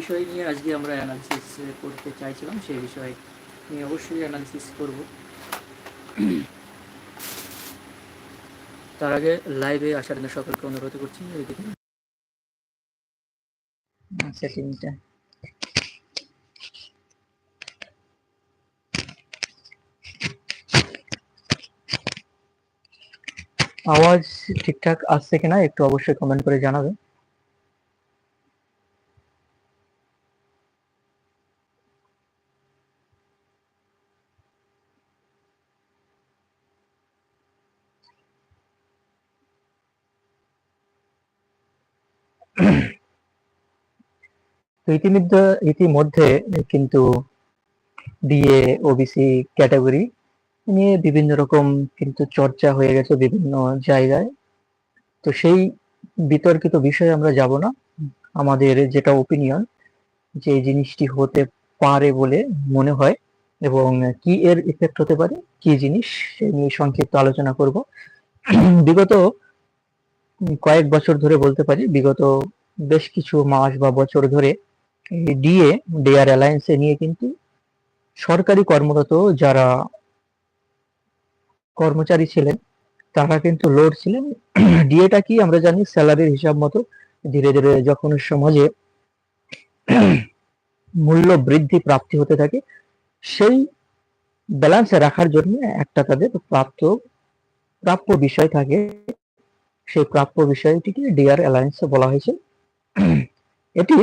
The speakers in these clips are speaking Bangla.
বিষয় নিয়ে আজকে আমরা অ্যানালিসিস করতে চাইছিলাম সেই বিষয়ে নিয়ে অবশ্যই অ্যানালিসিস করব। তার আগে লাইভে আসার জন্য সকলকে অনুরোধ করছি সেটিংটা আওয়াজ ঠিকঠাক আসছে কিনা একটু অবশ্যই কমেন্ট করে জানাবে ইতিমধ্যে ইতিমধ্যে কিন্তু ডিএ ওবিসি ক্যাটাগরি নিয়ে বিভিন্ন রকম কিন্তু চর্চা হয়ে গেছে বিভিন্ন জায়গায়। তো সেই বিতর্কিত বিষয়ে আমরা যাব না। আমাদের যেটা ওপিনিয়ন যে জিনিসটি হতে পারে বলে মনে হয় এবং কি এর ইফেক্ট হতে পারে, কি জিনিস সে নিয়ে সংক্ষিপ্ত আলোচনা করব। বিগত কয়েক বছর ধরে বলতে পারি, বিগত বেশ কিছু মাস বা বছর ধরে ডিএ ডিআর অ্যালায়েন্সে নিয়ে কিন্তু সরকারি কর্মরত যারা কর্মচারী ছিলেন, তারা কিন্তু লোড ছিলেন। ডিএটা কি আমরা জানি, স্যালারির হিসাব মতো ধীরে ধীরে যখন সমাজে মূল্য বৃদ্ধি প্রাপ্তি হতে থাকে, সেই ব্যালেন্সে রাখার জন্য একটা তাদের প্রাপ্ত, প্রাপ্য বিষয় থাকে। সেই প্রাপ্য বিষয়টিকে ডিআর অ্যালায়েন্স বলা হয়েছে। এটি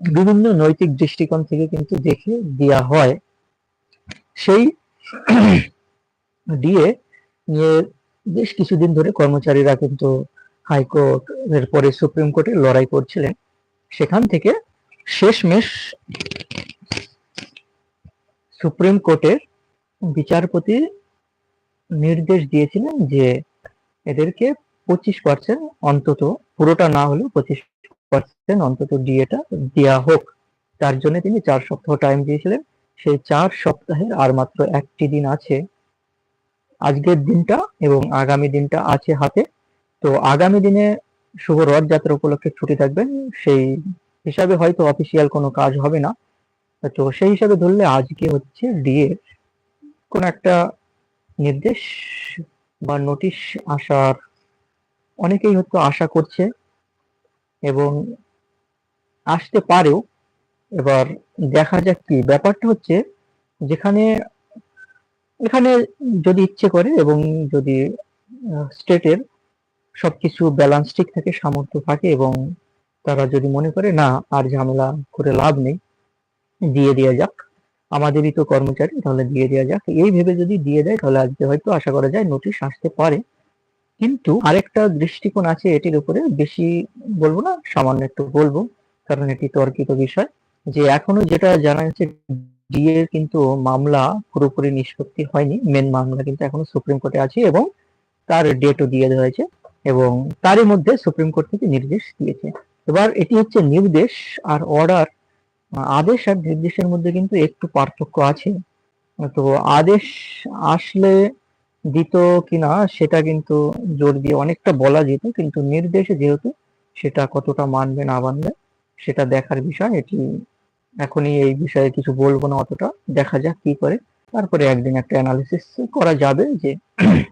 বিভিন্ন নৈতিক দৃষ্টিকোণ থেকে কিন্তু দেখে দেওয়া হয়। সেই ডিএ নিয়ে বেশ কিছুদিন ধরে কর্মচারীরা কিন্তু হাইকোর্ট এর পরে সুপ্রিম কোর্টে লড়াই করছিলেন। সেখান থেকে শেষমেশ সুপ্রিম কোর্টের বিচারপতি নির্দেশ দিয়েছিলেন যে এদেরকে পঁচিশ পার্সেন্ট অন্তত, পুরোটা না হলেও পঁচিশ পার্সেন্ট অন্তত ডিএটা দেওয়া হোক। তার জন্য তিনি চার সপ্তাহ টাইম দিয়েছিলেন। সেই চার সপ্তাহের আর মাত্র একটি দিন আছে। আজকের দিনটা এবং আগামী দিনটা আছে হাতে। তো আগামী দিনে শুভ রথযাত্রা উপলক্ষে ছুটি থাকবেন। সেই হিসাবে হয়তো অফিসিয়াল কোনো কাজ হবে না। তো সেই হিসাবে ধরলে আজকে হচ্ছে ডিএ কোন একটা নির্দেশ বা নোটিশ আসার অনেকেই হয়তো আশা করছে এবং আসতে পারেও। এবার দেখা যাক কি। ব্যাপারটা হচ্ছে যেখানে, এখানে যদি ইচ্ছে করে এবং যদি স্টেটের সবকিছু ব্যালেন্স ঠিক থাকে, সামর্থ্য থাকে এবং তারা যদি মনে করে, না, আর ঝামেলা করে লাভ নেই, দিয়ে দেওয়া যাক, আমাদেরই তো কর্মচারী, তাহলে দিয়ে দেওয়া যাক। এই ভেবে যদি দিয়ে দেয়, তাহলে আজকে হয়তো আশা করা যায় নোটিশ আসতে পারে। কিন্তু আরেকটা দৃষ্টিকোণ আছে এটির উপরে, বেশি বলব না, সামান্য একটু বলব, কারণ এটি তর্কিত বিষয়, যে এখনও যেটা জানা যাচ্ছে কিন্তু মামলা পুরোপুরি নিষ্পত্তি হয়নি মেন মামলা কিন্তু এখনও সুপ্রিম কোর্টে আছে এবং তার ডেটও দিয়ে দেওয়া হয়েছে এবং তারই মধ্যে সুপ্রিম কোর্ট থেকে নির্দেশ দিয়েছে। এবার এটি হচ্ছে নির্দেশ আর অর্ডার আদেশ আর নির্দেশের মধ্যে কিন্তু একটু পার্থক্য আছে। তো আদেশ আসলে দিত কিনা সেটা কিন্তু জোর দিয়ে অনেকটা বলা যেত, কিন্তু নির্দেশে যেহেতু সেটা কতটা মানবে না মানবে সেটা দেখার বিষয়। এটি এখনই এই বিষয়ে কিছু বলব না অতটা। দেখা যাক কি করে। তারপরে একদিন একটা অ্যানালিসিস করা যাবে যে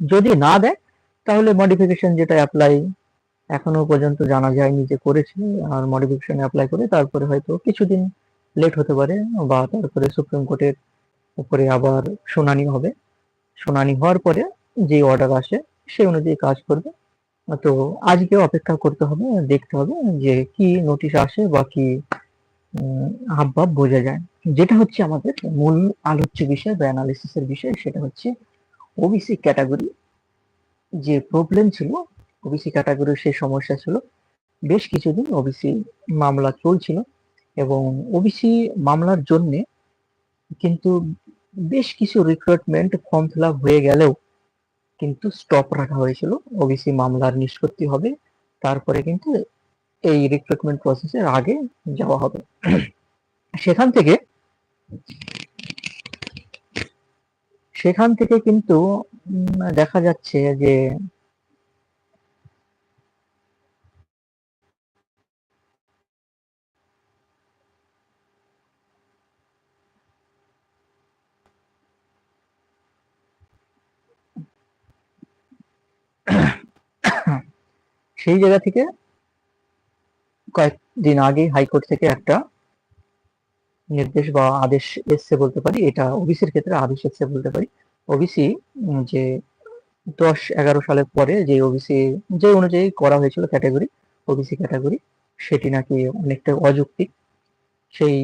যদি না দেয়, তাহলে মডিফিকেশন যেটা অ্যাপ্লাই এখনও পর্যন্ত জানা যায়নি যে করেছে, আর মডিফিকেশন অ্যাপ্লাই করে তারপরে হয়তো কিছুদিন লেট হতে পারে, বা তারপরে সুপ্রিম কোর্টের উপরে আবার শুনানি হবে। শুনানি হওয়ার পরে যে অর্ডার আসে সেই অনুযায়ী কাজ করবে। তো আজকেও অপেক্ষা করতে হবে, দেখতে হবে যে কি নোটিশ আসে বা কি হাবভাব বোঝা যায়। যেটা হচ্ছে আমাদের মূল আলোচ্য বিষয় বা অ্যানালিসিসের বিষয়, সেটা হচ্ছে ওবিসি ক্যাটাগরি যে প্রবলেম ছিল ওবিসি ক্যাটাগরির সেই সমস্যা ছিল, বেশ কিছুদিন ওবিসি মামলা চলছিল এবং ওবিসি মামলার জন্যে কিন্তু বেশ কিছু রিক্রুটমেন্ট ফর্ম ফিল হয়ে গেলেও কিন্তু স্টপ রাখা হয়েছিল। ওবিসি মামলার নিষ্পত্তি হবে, তারপরে কিন্তু এই রিক্রুটমেন্ট প্রসেসের আগে যাওয়া হবে। সেখান থেকে সেখান থেকে কিন্তু দেখা যাচ্ছে যে সেই জায়গা থেকে কয়েকদিন আগে হাইকোর্ট থেকে একটা নির্দেশ বা আদেশ এসছে বলতে পারি, এটা ওবিসির ক্ষেত্রে আদেশ এসছে বলতে পারি। ওবিসি যে দশ এগারো সালের পরে যে ওবিসি যে অনুযায়ী করা হয়েছিল ক্যাটাগরি ওবিসি ক্যাটাগরি, সেটি নাকি অনেকটা অযৌক্তিক। সেই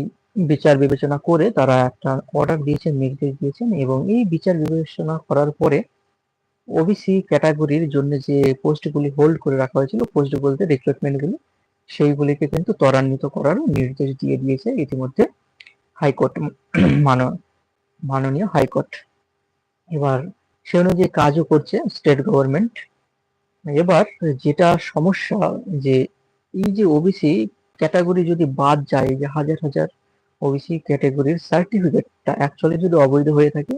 বিচার বিবেচনা করে তারা একটা অর্ডার দিয়েছেন, নির্দেশ দিয়েছেন এবং এই বিচার বিবেচনা করার পরে ওবিসি ক্যাটাগরির জন্য যে পোস্টগুলি হোল্ড করে রাখা হয়েছিল পোস্ট বলতে রিক্রুটমেন্টগুলি সেইগুলিকে কিন্তু ত্বরান্বিত করার নির্দেশ দিয়ে দিয়েছে ইতিমধ্যে হাইকোর্ট মাননীয় হাইকোর্ট। এবার সে অনুযায়ী কাজও করছে স্টেট গভর্নমেন্ট এবার যেটা সমস্যা যে এই যে ওবিসি ক্যাটাগরি যদি বাদ যায়, যে হাজার হাজার ওবিসি ক্যাটাগরির সার্টিফিকেটটা অ্যাকচুয়ালি যদি অবৈধ হয়ে থাকে,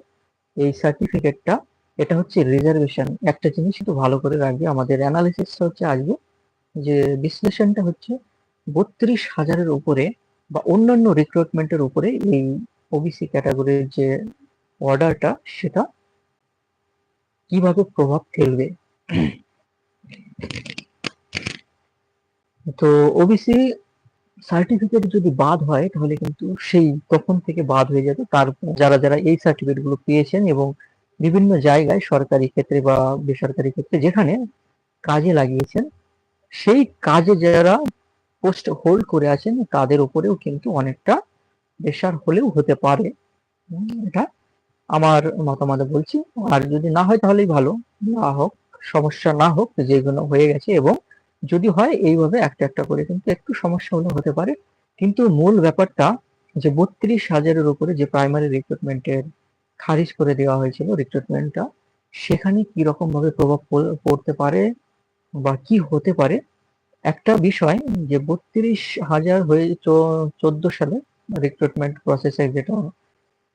এই সার্টিফিকেটটা এটা হচ্ছে রিজার্ভেশন একটা জিনিস একটু ভালো করে রাখবে। আমাদের অ্যানালিসিসটা হচ্ছে আসবে যে বিশ্লেষণটা হচ্ছে বত্রিশ হাজারের উপরে বা অন্যান্য রিক্রুটমেন্টের উপরে এই ওবিসি ক্যাটাগরির যে অর্ডারটা সেটা কীভাবে প্রভাব ফেলবে। তো ওবিসি সার্টিফিকেট যদি বাদ হয়, তাহলে কিন্তু সেই তখন থেকে বাদ হয়ে যাবে। তার যারা যারা এই সার্টিফিকেটগুলো পেয়েছেন এবং বিভিন্ন জায়গায় সরকারি ক্ষেত্রে বা বেসরকারি ক্ষেত্রে যেখানে কাজে লাগিয়েছেন, সেই কাজে যারা পোস্ট হোল্ড করে আছেন, তাদের উপরেও কিন্তু অনেকটা প্রেশার হলেও হতে পারে। এটা আমার মতামত বলছি। আর যদি না হয় তাহলেই ভালো। না হোক, সমস্যা না হোক, যেগুলো হয়ে গেছে এবং যদি হয়, এইভাবে একটা একটা করে কিন্তু একটু সমস্যা হলে হতে পারে। কিন্তু মূল ব্যাপারটা যে বত্রিশ হাজারের উপরে যে প্রাইমারি রিক্রুটমেন্টের খারিজ করে দেওয়া হয়েছিল রিক্রুটমেন্টটা সেখানে কি রকম ভাবে প্রভাব পড়তে পারে বা কি হতে পারে? একটা বিষয় যে বত্রিশ হাজার হয়ে চোদ্দ সালে রিক্রুটমেন্ট প্রসেসে যেটা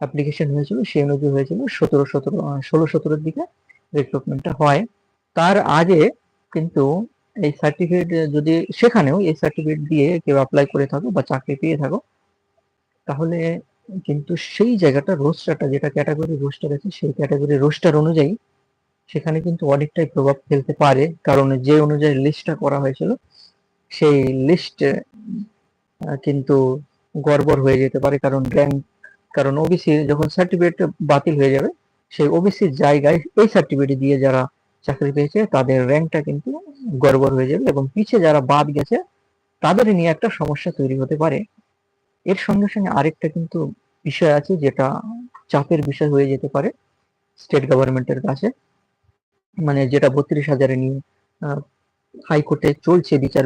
অ্যাপ্লিকেশন হয়েছিল সেই অনুযায়ী হয়েছিল সতেরো সতেরো ষোলো, সতেরোর দিকে রিক্রুটমেন্টটা হয়। তার আগে কিন্তু এই সার্টিফিকেট যদি সেখানেও এই সার্টিফিকেট দিয়ে কেউ অ্যাপ্লাই করে থাকো বা চাকরি পেয়ে থাকো, তাহলে কিন্তু সেই জায়গাটা রোস্টারটা যেটা ক্যাটাগরি রোস্টার আছে, সেই ক্যাটাগরি রোস্টার অনুযায়ী সেখানে কিন্তু অনেকটাই প্রভাব ফেলতে পারে। কারণ যে অনুযায়ী লিস্টটা করা হয়েছিল, সেই লিস্ট কিন্তু গড়বড় হয়ে যেতে পারে। কারণ র্যাঙ্ক কারণ ওবিসি যখন সার্টিফিকেট বাতিল হয়ে যাবে, সেই ওবিসির জায়গায় এই সার্টিফিকেট দিয়ে যারা চাকরি পেয়েছে, তাদের র্যাঙ্কটা কিন্তু গড়বড় হয়ে যাবে এবং পিছে যারা বাদ গেছে, তাদের নিয়ে একটা সমস্যা তৈরি হতে পারে। এর সঙ্গে সঙ্গে আরেকটা কিন্তু বিষয় আছে যেটা চাপের বিষয় হয়ে যেতে পারে স্টেট গভর্নমেন্টের কাছে। মানে যেটা বত্রিশ হাজারে নিয়ে হাইকোর্টে চলছে, বিচার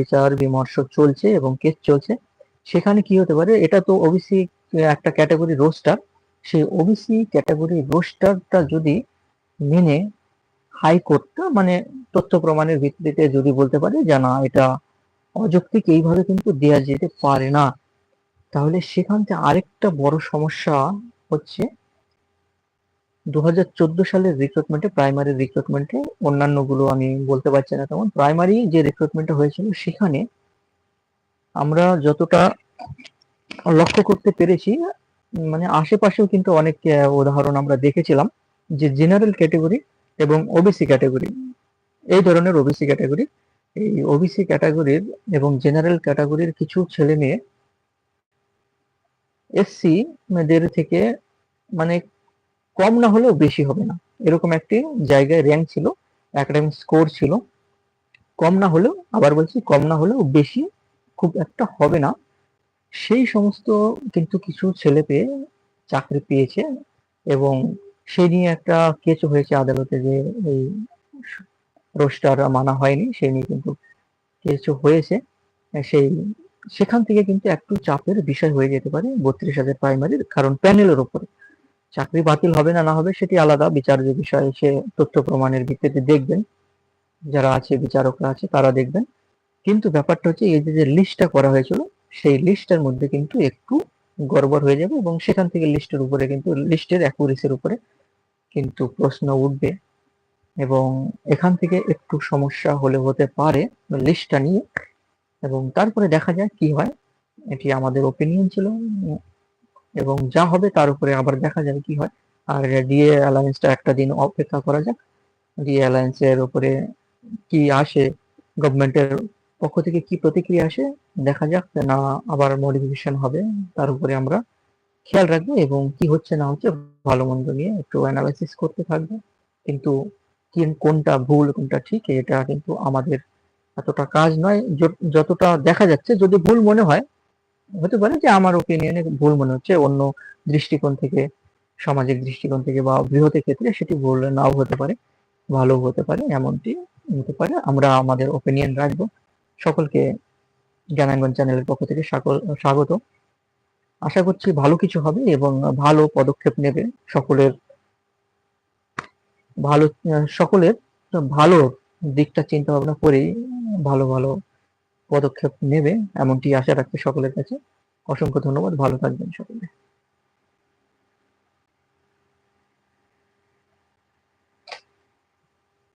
বিচার বিমর্শ চলছে এবং কেস চলছে। সেখানে কি হতে পারে, এটা তো ওবিসি একটা ক্যাটাগরি রোস্টার সেই ওবিসি ক্যাটাগরি রোস্টারটা যদি মেনে হাইকোর্টটা মানে তথ্য প্রমাণের ভিত্তিতে যদি বলতে পারে যে, না, এটা অযৌক্তিক, এইভাবে কিন্তু দেয়া যেতে পারে না। তাহলে সেখান থেকে আরেকটা বড় সমস্যা হচ্ছে দু হাজার চোদ্দ সালের রিক্রুটমেন্টে প্রাইমারি রিক্রুটমেন্টে অন্যান্যগুলো আমি বলতে পারছি না তেমন। প্রাইমারি যে রিক্রুটমেন্টটা হয়েছিল সেখানে আমরা যতটা লক্ষ্য করতে পেরেছি মানে আশেপাশেও কিন্তু অনেক উদাহরণ আমরা দেখেছিলাম যে জেনারেল ক্যাটেগরি এবং ওবিসি ক্যাটাগরি এই ধরনের ওবিসি ক্যাটাগরি এই ওবিসি ক্যাটাগরির এবং জেনারেল ক্যাটাগরির কিছু ছেলে মেয়ে এসসি দের থেকে মানে কম না হলেও বেশি হবে না। এরকম একটি জায়গায় র্যাঙ্ক ছিল একাডেমিক স্কোর ছিল। কম না হলেও, আবার বলছি কম না হলেও বেশি খুব একটা হবে না। সেই সমস্ত কিন্তু কিছু ছেলে পেয়ে চাকরি পেয়েছে এবং সেই নিয়ে একটা কেস হয়েছে আদালতে যে এই রোস্টার মানা হয়নি, সেই নিয়ে কিন্তু কিছু হয়েছে। সেই সেখান থেকে কিন্তু একটু চাপের বিষয় হয়ে যেতে পারে বত্রিশ হাজার প্রাইমারির কারণ প্যানেলের উপরে। চাকরি বাতিল হবে না না হবে সেটি আলাদা বিচার্য বিষয়, সে তথ্য প্রমাণের ভিত্তিতে দেখবেন। যারা আছে, বিচারকরা আছে, তারা দেখবেন। কিন্তু ব্যাপারটা হচ্ছে, এই যে লিস্টটা করা হয়েছিল, সেই লিস্টের মধ্যে কিন্তু একটু গড়বড় হয়ে যাবে এবং সেখান থেকে লিস্টের উপরে কিন্তু লিস্টের অ্যাকুরেসির উপরে কিন্তু প্রশ্ন উঠবে। এবং এখান থেকে একটু সমস্যা হলে হতে পারে লিস্টটা নিয়ে। এবং তারপরে দেখা যায় কি হয়? এটি আমাদের ওপিনিয়ন ছিল। এবং যা হবে তার উপরে আবার দেখা যাবে কি হয়? আর ডিএ অ্যালায়েন্সটা একটা দিন অপেক্ষা করা যাক। ডিএ অ্যালায়েন্সের উপরে কি আসে? গভর্নমেন্টের পক্ষ থেকে কি প্রতিক্রিয়া আসে? দেখা যাক না আবার মডিফিকেশন হবে। তার উপরে আমরা খেয়াল রাখব এবং কি হচ্ছে না হচ্ছে ভালো মন্দ নিয়ে একটু অ্যানালাইসিস করতে থাকব। কিন্তু কোনটা ভুল কোনটা ঠিক, এটা কিন্তু আমাদের এতটা কাজ নয় যতটা দেখা যাচ্ছে, যদি ভুল মনে হয়, হতে পারে যে আমার ওপিনিয়নে ভুল মনে হচ্ছে, অন্য দৃষ্টিকোণ থেকে, সামাজিক দৃষ্টিকোণ থেকে বা বৃহতের ক্ষেত্রে সেটি ভুল নাও হতে পারে, ভালো হতে পারে, এমনটি হতে পারে। আমরা আমাদের ওপিনিয়ন রাখব। সকলকে জ্ঞানাঙ্গন চ্যানেলের পক্ষ থেকে স্বাগত। আশা করছি ভালো কিছু হবে এবং ভালো পদক্ষেপ নেবে সকলের, ভালো সকলের ভালো দিকটা চিন্তা ভাবনা করেই ভালো ভালো পদক্ষেপ নেবে এমনটি আশা রাখতে সকলের কাছে। অসংখ্য ধন্যবাদ ভালো থাকবেন সকলে।